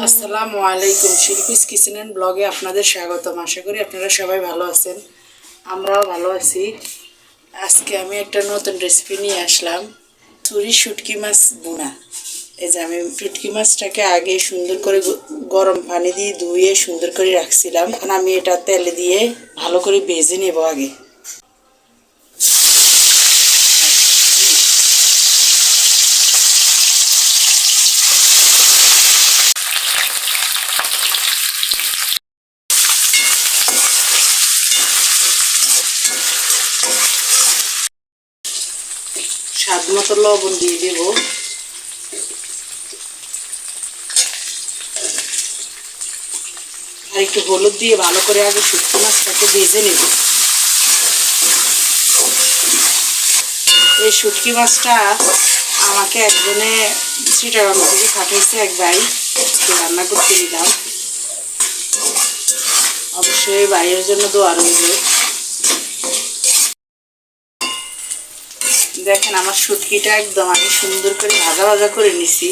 আসসালামু আলাইকুম, Shilpi's kitchen and ব্লগে আপনাদের স্বাগতম। আশা করি আপনারা সবাই ভালো আছেন। আমরাও ভালো আছি। আজকে আমি একটা নতুন রেসিপি নিয়ে আসলাম। চুরি শুটকি মাছ বোনা এই যে আমি শুটকি মাছটাকে আগে সুন্দর করে গরম পানি দিয়ে ধুয়ে সুন্দর করে রাখছিলাম। এখন আমি এটা তেলে দিয়ে ভালো করে ভেজে নেব আগে। স্বাদ মতো লবণ দিয়ে দেব। আর একটু হলুদ দিয়ে ভালো করে আগে শুক্তো মাছটাকে ভেজে নেব। এই শুটকি মাছটা আমাকে একজনে সিটাগাম থেকে পাঠিয়েছে এক ভাই রান্না করতে দিলাম। অবশ্যই ভাইয়ের জন্য দোয়া রইল। দেখেন আমার শুটকিটা একদম, আমি সুন্দর করে ভাজা ভাজা করে নিছি।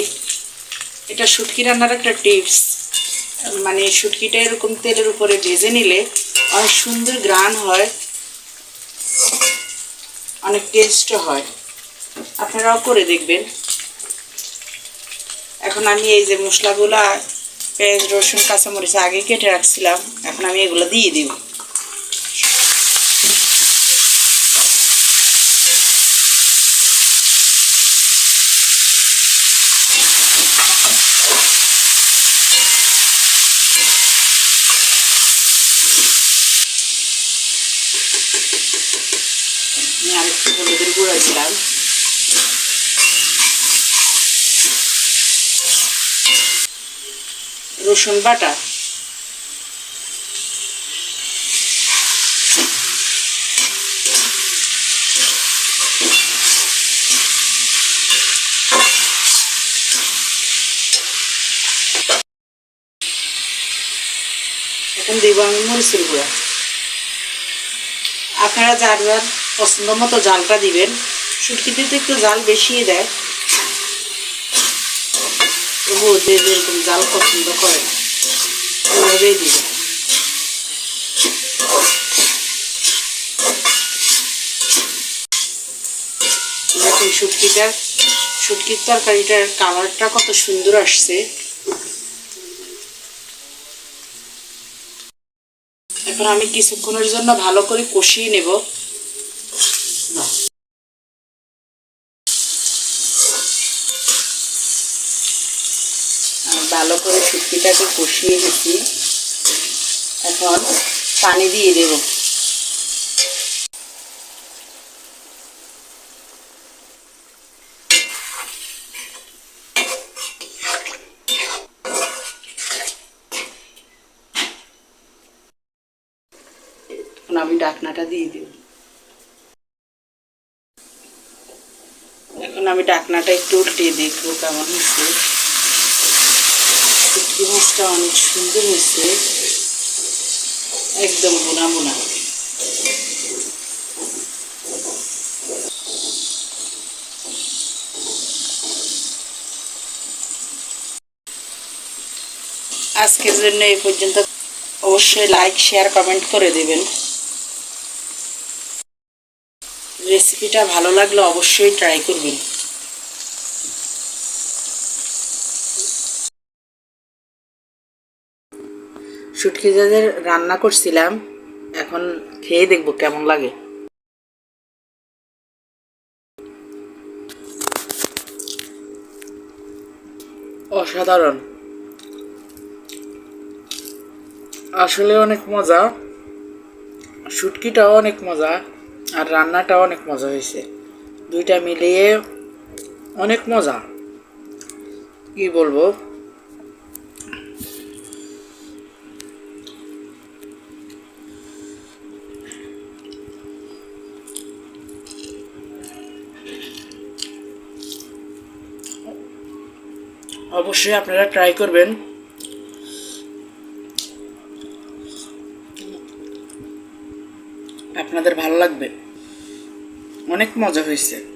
এটা শুটকি রান্নার একটা টিপস। মানে শুটকিটা এরকম তেলের উপরে ভেজে নিলে অনেক সুন্দর গ্রান হয়, অনেক টেস্টও হয়। আপনারাও করে দেখবেন। এখন আমি এই যে মশলাগুলা, পেঁয়াজ, রসুন, কাঁচামরিচ আগে কেটে রাখছিলাম, এখন আমি এগুলো দিয়ে দিব। আমি আরেকটু হলুদের গুঁড়া রসুন বাটা। দেব আমি মরিচের গুঁড়া আপনারা যার যার পছন্দ মতো জালটা দিবেন শুটকিতে তো একটু জাল বেশিই দেয়। তবুও যে যেরকম জাল পছন্দ করে ওইভাবেই দিবেন। দেখুন শুটকিটার শুটকির তরকারিটার কালারটা কত সুন্দর আসছে। এখন আমি কিছুক্ষণের জন্য ভালো করে কষিয়ে নেব। ভালো করে শুটকিটাকে কষিয়ে নিচ্ছি। এখন পানি দিয়ে দেব। এখন আমি ডাকনাটা দিয়ে দেব এখন আমি ডাকনাটা একটু উল্টিয়ে দেখব কেমন হয়েছে। শুটকি মাছটা অনেক সুন্দর হয়েছে। একদম বোনা বোনা। আজকের জন্য এই পর্যন্ত। অবশ্যই লাইক শেয়ার কমেন্ট করে দেবেন। রেসিপিটা ভালো লাগলে অবশ্যই ট্রাই করবেন। শুটকি যাদের রান্না করছিলাম, এখন খেয়ে দেখব কেমন লাগে। অসাধারণ। আসলে অনেক মজা, শুটকিটাও অনেক মজা। আর রান্নাটাও অনেক মজা হয়েছে। দুইটা মিলিয়ে অনেক মজা। কি বলব? অবশ্যই আপনারা ট্রাই করবেন। আপনাদের ভালো লাগবে। অনেক মজা হয়েছে।